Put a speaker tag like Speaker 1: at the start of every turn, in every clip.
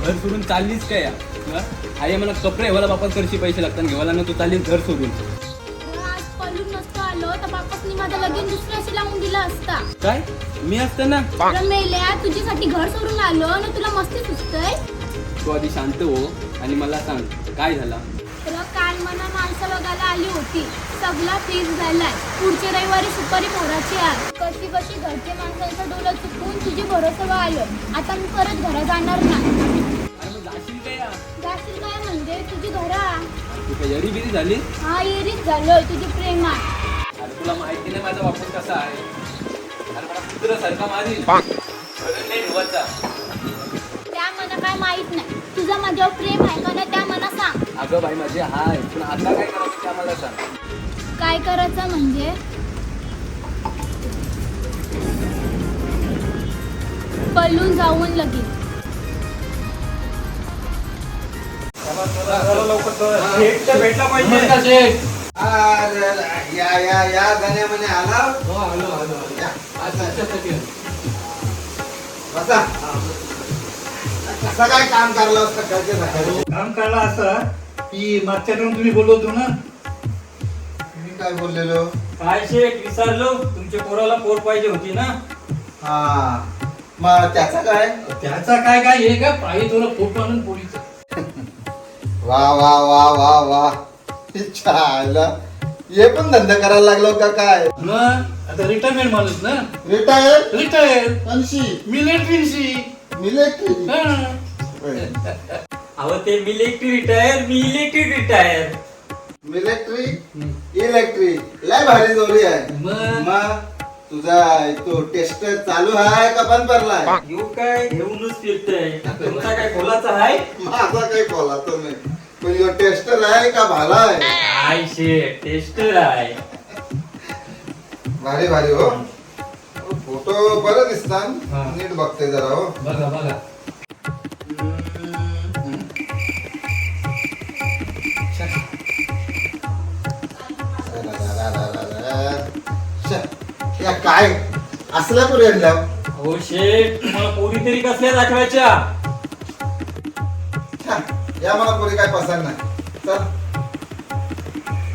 Speaker 1: घर सोडून चाललीस काय या हं? आई मला कपडे मला बापास करशी पैसे लागतात घेवायला ना तू चाललीस घर सोडून.
Speaker 2: आज पळून नसतं आलो तर बापासनी माझा लगीन दुसऱ्याशी लावून दिला असता.
Speaker 1: काय? मी असताना
Speaker 2: तर मेल्या तुझ्यासाठी घर सोडून आलो ना तुला मस्ती सुचतय?
Speaker 1: तू आधी शांत हो आणि मला सांग काय झाला?
Speaker 2: तर काल मला माणसं बघायला आली होती. सगळा फिक्स झालाय. पुढच्या रविवारी सुपारी मोराची आहे. कशी कशी घरचे माणसांचं डोलं चुकवून तुझी भरोसा आलो आता मी परत घरा जाणार नाही.
Speaker 1: जाशील काय
Speaker 2: म्हणजे तुझी घरा.
Speaker 1: बिरी झाली?
Speaker 2: हा येरीच झालोय तुझी प्रेमात.
Speaker 1: अरे तुला माहिती नाही माझा वापर कसा आहे? अरे मला अरे नाही
Speaker 2: त्या काय माहीत नाही. तुझं माझ्यावर प्रेम आहे का नाही त्या मला सांग.
Speaker 1: अगं बाई माझे हाय पण आता काय करायचं ते आम्हाला सांग.
Speaker 2: काय करायचं म्हणजे? पळून जाऊन लगीन
Speaker 3: भेटला पाहिजे
Speaker 4: अरे, या या या गण्या या. बसा कसं काय काम करलं असतं कळते सकाळी
Speaker 3: काम काढला असं की मागच्या टाइम तुम्ही बोललो होतो ना
Speaker 4: मी काय बोललेलो
Speaker 5: काय शेठ विचारलो तुमच्या पोराला पोर पाहिजे होती ना
Speaker 4: हा. मग त्याचा काय?
Speaker 3: त्याचा काय काय? हे का पाहिजे तुला पोट आणून पोरीचं.
Speaker 4: वा वा वा वा वा. इच्छा आयला हे पण धंदा करायला लागलो का काय?
Speaker 3: मग आता रिटायरमेंट माणूस ना.
Speaker 4: रिटायर
Speaker 3: रिटायर
Speaker 4: ऐंशी
Speaker 3: मिलिटरीशी
Speaker 4: मिलिटरी
Speaker 5: अहो ते मिलिटरी रिटायर मी इलेक्ट्रिक रिटायर
Speaker 4: मिलिटरी इलेक्ट्री लय भारी जोडी आहे.
Speaker 3: मग?
Speaker 4: मग? तुझा तो टेस्टर चालू आहे का बंद पडलाय?
Speaker 5: येऊ काय? घेऊनच फिरतय. तुमचा काय खोलाचा आहे?
Speaker 4: माझा काही बोला तुम्ही ह्यो टेस्टर आहे का भाला आहे?
Speaker 5: काय शेठ टेस्टर आहे.
Speaker 4: भारी भारी हो. फोटो बरं दिसतात.
Speaker 3: हा.
Speaker 4: नीट बघते जरा हो.
Speaker 3: बघा बघा.
Speaker 4: या काय? असल्या पुढे आणल्या
Speaker 5: हो शेठ तुम्हाला पोरी तरी कसल्या दाखवायच्या.
Speaker 4: या मला पुढे काय पसंत नाही. चल.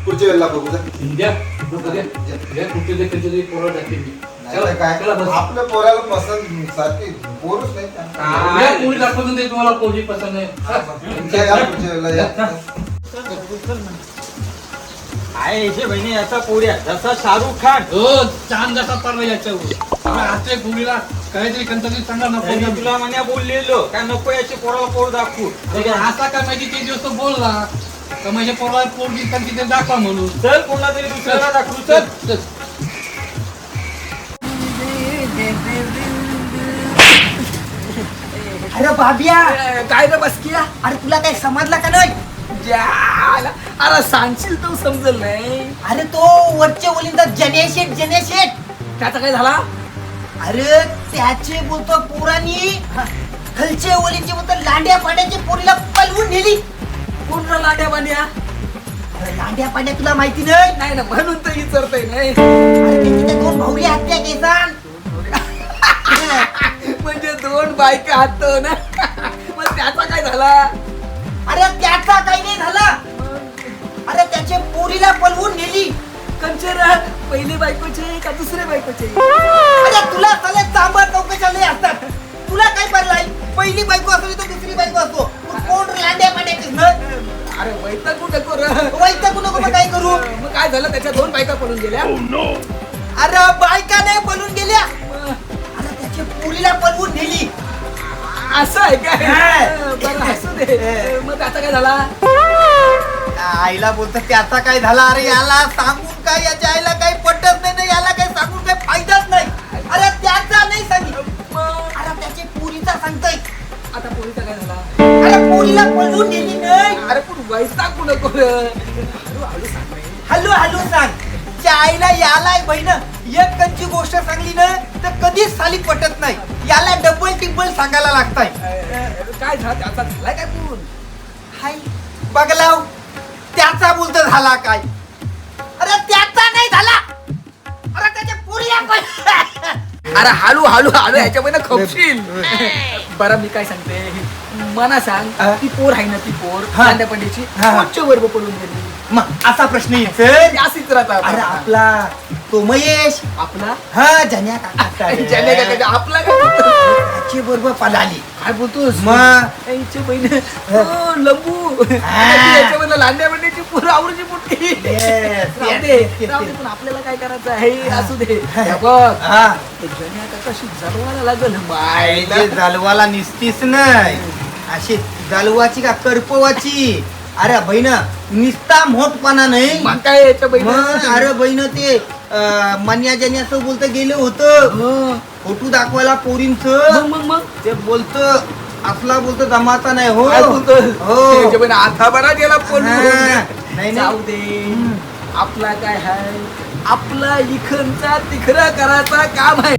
Speaker 4: पुढच्या वेळेला बघू जा.
Speaker 3: द्या बघू द्या द्या कुठे दे कुठे दे पोरं टाकते मी.
Speaker 4: नाही तर काय?
Speaker 3: चला बस.
Speaker 4: आपल्या पोराला पसंत सारखी बोलूच नाही?
Speaker 3: द्या, पोरी तुम्हाला पोरी पसंत
Speaker 4: या, या पुढच्या वेळेला या.
Speaker 5: आहे बहिणी याचा पोऱ्या जसा शाहरुख खान.
Speaker 3: हो छान जसा पडला याच्यावर. आजच्या पोरीला काहीतरी कंतरी सांगा ना पोरी
Speaker 5: तुला म्हण्या बोललेलो. काय नको याची पोराला पोर दाखवू.
Speaker 3: अरे असा काय माहिती ते दिवस तो बोलला? का माझ्या पोराला पोरगी कंती ते दाखवा म्हणून?
Speaker 5: चल कोणला तरी दुसऱ्याला दाखवू चल.
Speaker 3: चल.
Speaker 6: अरे बाबिया काय रे बसकिया अरे तुला काही समजलं का नाही?
Speaker 7: ज्याला अरे सांगशील तो समजल नाही.
Speaker 6: अरे तो वरच्या ओलींचा जनेशेट जनेशेट.
Speaker 7: त्याचा काय झाला?
Speaker 6: अरे त्याचे बोलतो पुराणी खालचे ओलींचे बोलतो लांड्या पाड्याची पोरीला पलवून नेली.
Speaker 7: पूर्ण लाड्या
Speaker 6: अरे लांड्या पाड्या तुला माहिती नाही?
Speaker 7: नाही ना म्हणून तर विचारतोय नाही
Speaker 6: अरे त्यांची त्या दोन भाऊली हत्या केसान
Speaker 7: म्हणजे दोन बायका हात ना. मग त्याचा काय झाला?
Speaker 6: अरे त्याचा काही नाही झाला. अरे त्याच्या पोरीला पलवून नेली.
Speaker 7: कंचर पहिली बायकोचे का दुसऱ्या बायकोचे
Speaker 6: अरे तुला सगळे चांबा चौकशा लय असतात. तुला काय पडलाय पहिली बायको असली तर दुसरी बायको असतो तू कोण लांड्या पाड्याची न?
Speaker 7: अरे वैता कुठं कर?
Speaker 6: वैतागू नको मग काय करू?
Speaker 7: मग काय झालं? त्याच्या दोन बायका पडून गेल्या.
Speaker 6: अरे बायका नाही पळून गेल्या. अरे त्याच्या पोरीला पळवून नेली.
Speaker 7: असं आहे काय. बरं असू दे. मग त्याचा काय झाला?
Speaker 6: आईला बोलतो त्याचा काय झाला? अरे याला सांगून काय? याच्या आईला काही पटत नाही ना याला काही सांगून काही फायदाच नाही. अरे त्याचा नाही सांगितलं.
Speaker 7: मग
Speaker 6: अरे त्याच्या पोरीचा सांगतोय.
Speaker 7: आता पोरीचा काय झाला?
Speaker 6: अरे पोरीला पळवून नेली नाही.
Speaker 7: अरे पण वैसा कुठं कर? हळू हळू सांग रे.
Speaker 6: हॅलो हॅलो सांग. त्या आईला याला बहिण एक कंची गोष्ट सांगली ना तर कधीच साली पटत नाही. याला डबल टिबल सांगायला लागताय.
Speaker 7: काय झालं? त्याचा झालाय काय पूर्ण
Speaker 6: हाय बघलाव. त्याचा बोलत झाला काय? अरे त्याचा नाही झाला. अरे त्याच्या पुरी
Speaker 7: अरे हळू हळू हळू ह्याच्यामध्ये खपशील. बरं मी काय सांगते? मना सांग ती पोर आहे ना ती पोर. कांद्या. कोणच्या वर्ग पडून गेली.
Speaker 6: मग असा प्रश्न येतो
Speaker 7: ती अशीच राहतात
Speaker 6: अरे आपला तो महेश.
Speaker 7: आपला?
Speaker 6: हा जन्या काका
Speaker 7: आपला
Speaker 6: त्याची बरोबर पलाली.
Speaker 7: काय बोलतोस?
Speaker 6: मग?
Speaker 7: बहीण. लंबू. याच्यामधलं लांड्या आवडीची मोठी
Speaker 6: Yes,
Speaker 7: राहू
Speaker 6: yes,
Speaker 7: दे
Speaker 6: yes,
Speaker 7: राहू दे,
Speaker 6: yes.
Speaker 7: पण आपल्याला काय करायचं आहे असू दे. हे. बघ.
Speaker 6: हा.
Speaker 7: ते जन्या काकाशी जरवायला लागल
Speaker 6: ते जालवाला निसतीस नाही. अशी जालवाची का करपवाची? अरे बहिण निसता मोठपणा नाही.
Speaker 7: मग काय याच्या
Speaker 6: मग अरे बहिण ते अं, मन्या जन्याचं बोलतं गेलं होतं. फोटो दाखवायला पोरींच.
Speaker 7: मग मग मग?
Speaker 6: ते बोलत असला बोलतो जमाता नाही हो.
Speaker 7: काय बोलतोस?
Speaker 6: हो.
Speaker 7: त्याच्या आता बरा गेला
Speaker 6: हा.
Speaker 7: पळून
Speaker 6: नाही.
Speaker 7: जाऊ दे. आपला काय आहे आपला इखनचा तिखरा करायचा काम आहे.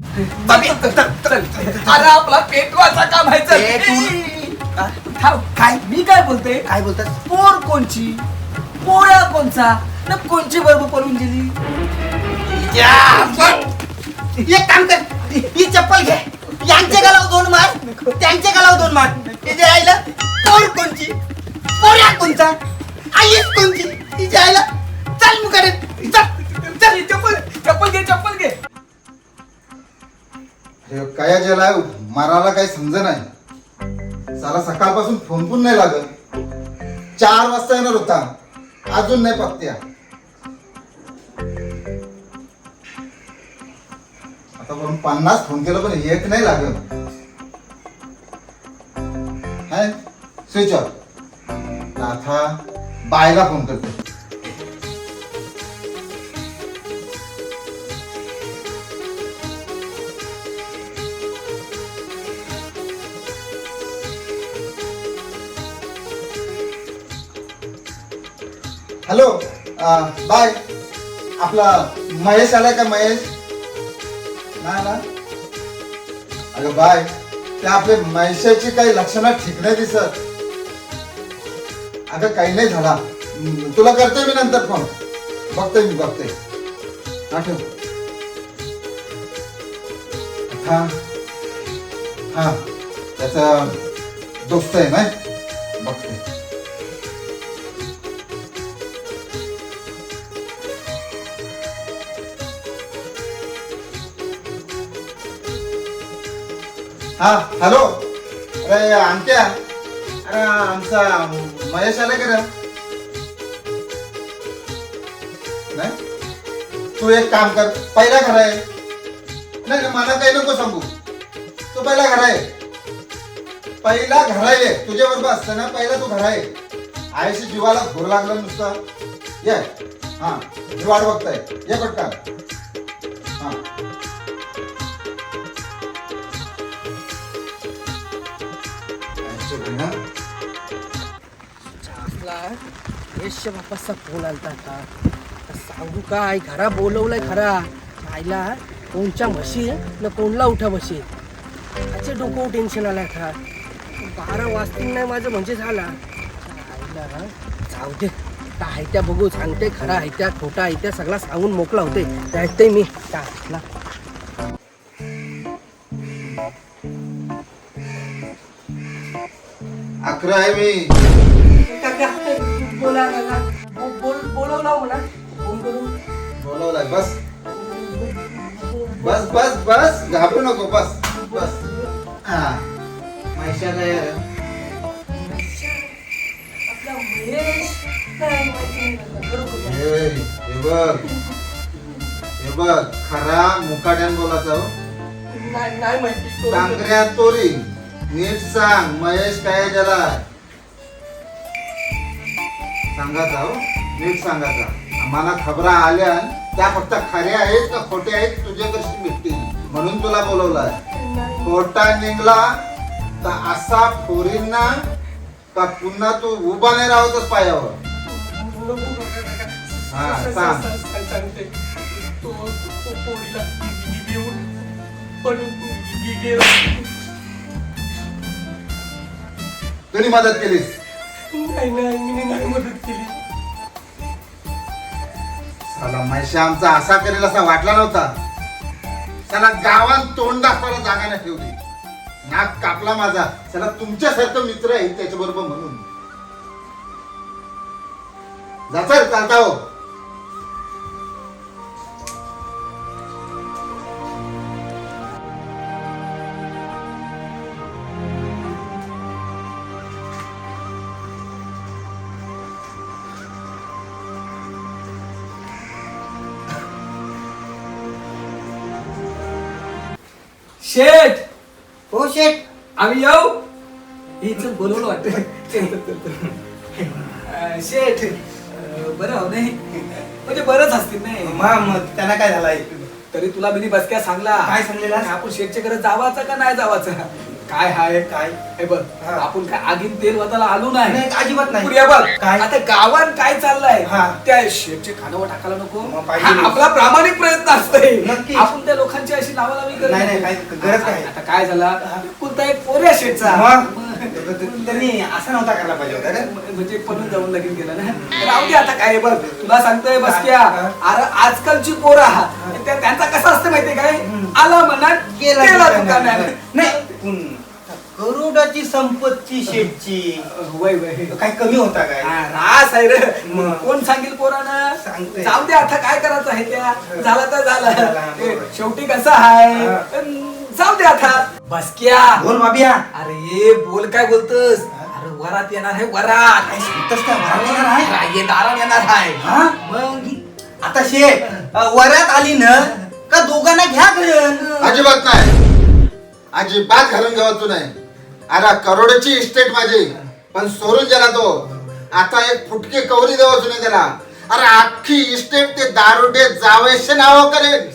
Speaker 7: अरे आपला पेटवाचा काम आहे. चल.
Speaker 6: पेटवून-
Speaker 7: आ, थांब. काय? मी काय बोलते?
Speaker 6: काय बोलतात?
Speaker 7: पोर कोणची? पोळ्या कोणचा? न कोणची बरोबर पळून गेली?
Speaker 6: एक काम कर. ही चप्पल घे. यांच्या गालावर दोन मार त्यांचे गालावर दोन मार. तिथे आईला पोर कोणची? पोऱ्या कोणचा? आई कोणची? तिच्या आईला चल मुकडे चल
Speaker 7: चल चप्पल चप्पल घे चप्पल घे.
Speaker 4: अरे काय ज्याला? मारायला काही समज नाही. साला सकाळपासून फोन पण नाही लागत. चार वाजता येणार होता. अजून नाही पत्त्या. आतापर्यंत पन्नास फोन केलं पण एक नाही लागत हाय स्विच ऑफ नाथा बायला फोन करते. हॅलो बाय uh, आपला महेश आलाय का महेश? नाही ना? अगं बाय ते आपले मैशाची काही लक्षणं ठीक नाही दिसत. अगं काही नाही झाला. तुला करते मी नंतर फोन बघते मी बघते आठव. हा. हा. त्याचा दोस्त आहे ना? बघते हा हॅलो. अरे आमच्या अरे आमचा महेश आला का नाही? तू एक काम कर पहिला घर आहे. नाही मला काही नको सांगू. तू पहिला घर आहे. पहिला घर आहे. तुझ्या बरोबर असताना पहिला तू घर आहे. आईशी जीवाला घोर लागलं नुसता. ये. हा जीवाड बघताय. ये पटकन हा.
Speaker 7: यश बापाचा फोन आलता का सांगू काय? घरा बोलवलाय खरा. आईला कोणच्या म्हशी? न कोणला उठा म्हशी? त्याचे डोकं टेन्शन आलाय खा बारा वाजतील नाही माझं म्हणजे झाला. आईला जाऊ दे. आहे त्या बघू सांगते खरा आहे त्या खोटा आहे त्या सगळा सांगून मोकळा होते. ऐकते मी. का ला.
Speaker 4: अकरा आहे मी.
Speaker 7: बोला बोलवला हो म्हणा फोन करून
Speaker 4: बोलवलाय बस. बस बस बस. घाबरू नको बस बस. हा. यार
Speaker 7: बरोबर
Speaker 4: हे बघ हे बघ. खरा मुकाट्यान बोलायचा हो.
Speaker 7: नाही माहिती.
Speaker 4: टांगऱ्या तोरी. नीट सांग महेश काय ज्याला सांगायचा हो नीट सांगायचा आम्हाला खबरा आल्या त्या फक्त खऱ्या आहेत का खोट्या आहेत तुझ्या कशी भेटतील म्हणून तुला बोलवलाय खोटा निघला तर असा फोरींना का पुन्हा तू उभा नाही राहतच पायावर. हा, सांग.
Speaker 7: सांगते तो तो पोरीला.
Speaker 4: तुम्ही मदत केलीस
Speaker 7: नाही नाही मी नाही मदत केली
Speaker 4: साला आमचा असा करेल असा वाटला नव्हता. चला गावात तोंड दाखवायला जागा नाही ठेवली. नाक कापला माझा. चला तुमच्यासारखं मित्र आहे त्याच्याबरोबर म्हणून. जाचा चालता हो.
Speaker 7: आम्ही येऊ? हीच बोलवलं वाटतं. शेठ बरं हो नाही. म्हणजे बरंच असतील नाही.
Speaker 6: मग त्यांना काय झालंय
Speaker 7: तरी तुला मी बसक्या सांगला.
Speaker 6: काय सांगलेला?
Speaker 7: आपण शेठच्या घरात जावाचं का नाही जावाचं? काय हाय
Speaker 6: काय?
Speaker 7: हे बघ
Speaker 6: हा.
Speaker 7: आपण काय आगीन तेल वताला आलो नाही.
Speaker 6: नाही अजिबात नाही.
Speaker 7: पुढे बघ.
Speaker 6: काय?
Speaker 7: आता गावात काय चाललंय?
Speaker 6: हा.
Speaker 7: त्या शेठचे खानावर टाकायला नको.
Speaker 6: मग पाहिजे
Speaker 7: हा
Speaker 6: नाही.
Speaker 7: आपला प्रामाणिक प्रयत्न असतोय.
Speaker 6: नक्कीच.
Speaker 7: आपण त्या लोकांची अशी नावालावी करत
Speaker 6: नाही, नाही, काय- गरज काय?
Speaker 7: आता काय झाला? कोणता एक पोऱ्या
Speaker 6: मग? त्यांनी असं नव्हता करायला पाहिजे होता का?
Speaker 7: म्हणजे पळून जाऊन लगीन गेला ना. राहू दे आता काय बघ. तुला सांगतोय बसक्या.
Speaker 6: हा.
Speaker 7: अरे आजकालची पोरा त्या- त्यांचा कसं असतं माहितीये काय? आला मनात
Speaker 6: गेला
Speaker 7: गेला
Speaker 6: दुकानात.
Speaker 7: दुकानात.
Speaker 6: नाही पण करोडाची संपत्ती शेठची.
Speaker 7: वय वय.
Speaker 6: काय कमी होता काय?
Speaker 7: हा, रास आहे रे.
Speaker 6: मग.
Speaker 7: कोण सांगेल पोरानं?
Speaker 6: सांगतोय.
Speaker 7: जाऊ दे आता काय करायचं आहे त्या? झाला तर झालं.
Speaker 6: झाला,
Speaker 7: ए,
Speaker 6: बरोबर.
Speaker 7: शेवटी कसं आहे?
Speaker 6: हा.
Speaker 7: अन जाऊ दे आता. बसक्या.
Speaker 6: बोल बाबिया
Speaker 7: अरे बोल काय बोलतोस? अरे वरात येणार आहे वरात.
Speaker 6: इथंच काय? वरात येणार आहे?
Speaker 7: राये दारात येणार आहे.
Speaker 6: हा?
Speaker 7: मग?
Speaker 6: आता शेठ अ, वरात आली ना का दोघांना घ्या घरून
Speaker 4: अजिबात नाही. अजिबात घालून घ्यावाचं नाही. अरे करोडची इस्टेट माझी. पण सोडून गेला तो. आता एक फुटके कवरी देवाचं नाही त्याला. अरे अख्खी इस्टेट ते दारुडे जावेशे नाव करेल.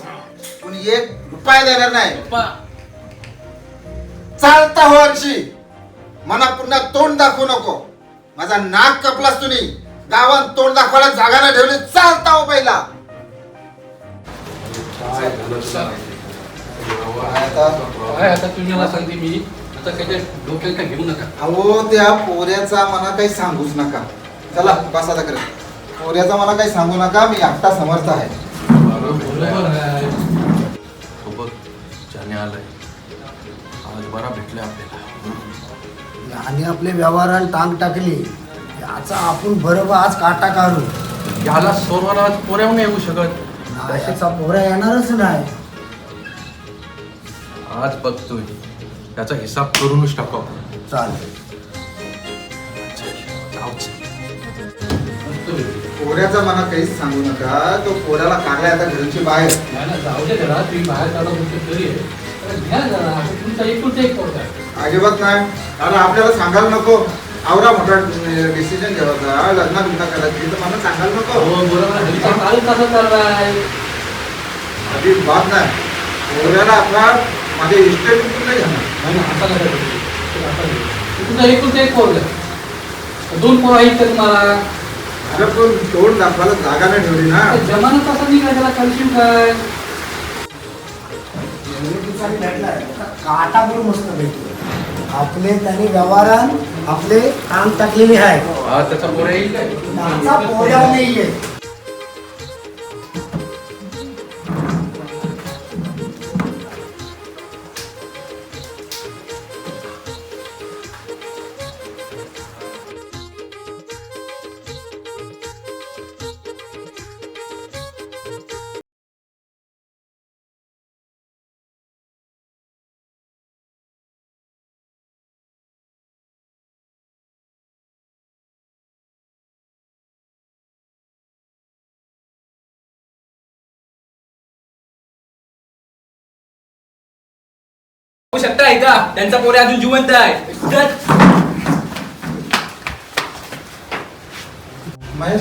Speaker 4: पण एक रुपया देणार नाही. चालता हो अर्शी मला पुन्हा तोंड दाखवू नको. माझा नाक कपलास तुम्ही. गावात तोंड दाखवायला जागा नाही ठेवली. चालता हो पहिला.
Speaker 3: काय आता? तुम्ही मला सांगते मी. त्याच्या डोक्यात काय घेऊ नका.
Speaker 4: अहो त्या पोऱ्याचा मला काही सांगूच नका. चला बस करे. पोऱ्याचा मला काही सांगू नका मी एकटा समर्थ आहे.
Speaker 8: हो बघ ज्याने आलाय. आज बरा आपल्याला.
Speaker 9: आणि आपल्या व्यवहाराला टांग टाकली. याचा आपण बरोबर आज काटा काढू.
Speaker 8: याला सोरवाला आज पोऱ्याहून येऊ शकत.
Speaker 9: नाशिकचा पोरा येणारच नाही.
Speaker 8: आज बघतोय. त्याचा हिसाब करूनच टाकू आपण.
Speaker 9: चालेल.
Speaker 8: जाऊच.
Speaker 4: पोऱ्याचा मला काहीच सांगू नका. तो पोऱ्याला काढलाय आता घरची बाहेर.
Speaker 3: नाही ना, जाऊ दे जरा. तुम्ही बाहेर काढा तुमची घरी आहे. तर घ्या जरा. आता तुमचा एकुलता एक पोरगा आहे.
Speaker 4: अजिबात नाही. अरे आपल्याला सांगायला नको. आवरा मोठा डिसिजन घ्यायचा लग्न बिग्न करायची तर मला सांगायला नको.
Speaker 3: हो बरोबर आहे. हल्लीचा काळ कसा चाललाय
Speaker 4: अजिबात नाही. पोऱ्याला आता माझे इस्टेट नाही घेणार
Speaker 3: नाही ना, असा नका करू. ते असा नाही. तुमचा एकुलता एक पोरगा आहे. दोन पोरं आहेत का तुम्हाला?
Speaker 4: अरे पण तोंड दाखवायला जागा नाही ठेवली ना.
Speaker 3: आता जमाना कसा निघाला त्याला? कॅल्शियम काय?
Speaker 9: काटा पण मस्त भेटतो आपले त्यांनी व्यवहारात आपले टांग टाकलेली आहे.
Speaker 8: त्याचा पोऱ्या येईल काय?
Speaker 9: त्याचा पोऱ्या नाहीये
Speaker 7: होऊ शकता ऐका त्यांचा पोरे अजून जिवंत आहे जर-
Speaker 4: महेश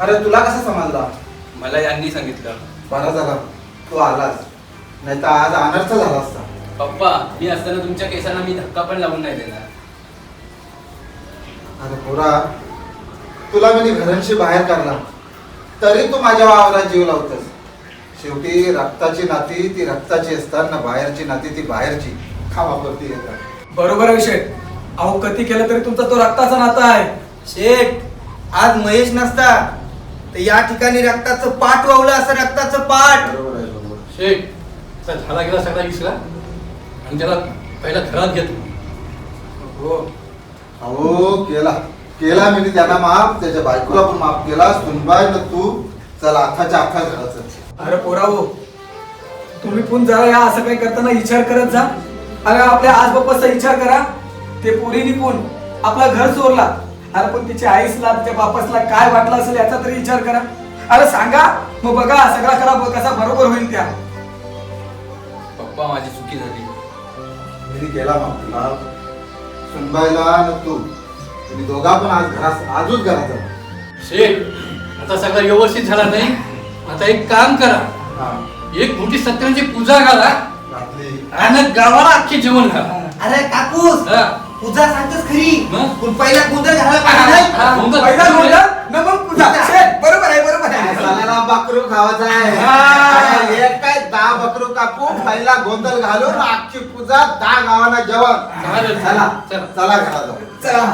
Speaker 4: अरे तुला कसा समजला?
Speaker 7: मला यांनी सांगितलं.
Speaker 4: बरा झाला. तू आलास. नाही तर आज अनर्थ झाला असता.
Speaker 7: पप्पा मी असताना तुमच्या केसांना मी धक्का पण लावून नाही देणार.
Speaker 4: अरे पोरा तुला मी घरांशी बाहेर काढला. तरी तू माझ्या वावरात जीव लावतस. शेवटी रक्ताची नाती ती रक्ताची असतात ना बाहेरची नाती ती बाहेरची. खावापुरती येतात.
Speaker 7: बरोबर आहे विषय. अहो कधी केलं तरी तुमचा तो रक्ताचा नाता आहे.
Speaker 6: शेठ आज महेश नसता. तर या ठिकाणी रक्ताचं पाठ वावलं असं रक्ताचं पाठ
Speaker 4: बरोबर आहे बरोबर.
Speaker 3: शेख आता झाला गेला सगळा विसरा आणि त्याला पहिला घरात घेतो
Speaker 4: हो अहो केला. केला मी त्यांना माफ. त्याच्या बायकोला पण माफ केला. न तू. चल आखाच्या आखा घराचं.
Speaker 7: अरे पोरावो तुम्ही पण जरा या असं काही करताना विचार करत जा. अरे आपल्या आज बाप्पाचा विचार करा. ते पोरीनी पण आपला घर चोरला. अरे पण तिच्या आईसला तिच्या बापासला काय वाटलं असेल याचा तरी विचार करा. अरे सांगा मग बघा सगळा करा कसा बरोबर होईल त्या.
Speaker 3: पप्पा माझी चुकी झाली.
Speaker 4: मी केला माफ तुला. सुनबाईला न तू. तुम्ही दोघा पण आज घरात आजच घरात जा.
Speaker 3: शेठ आता सगळं व्यवस्थित झाला नाही? आता एक काम करा
Speaker 4: हा.
Speaker 3: एक मोठी सत्याची पूजा घाला. आणि गावाला अख्खे जेवण घाला
Speaker 6: अरे काकूस
Speaker 3: हा.
Speaker 6: पूजा सांगतोस खरी
Speaker 3: मग?
Speaker 6: पण पहिला गोंधळ घालायला पाहिजे?
Speaker 3: हा, गोंधळ.
Speaker 7: पहिला गोंधळ, न मग पूजा बरोबर आहे बरोबर आहे
Speaker 4: साल्याला बकरू खावायचा आहे
Speaker 7: हा.
Speaker 4: काय एक काय दहा बकरू कापू पहिला गोंधळ घालून अख्खी पूजा दहा गावांना जेवण
Speaker 3: चालेल.
Speaker 4: चला
Speaker 3: चला.
Speaker 4: चला घरात जाऊ
Speaker 7: चला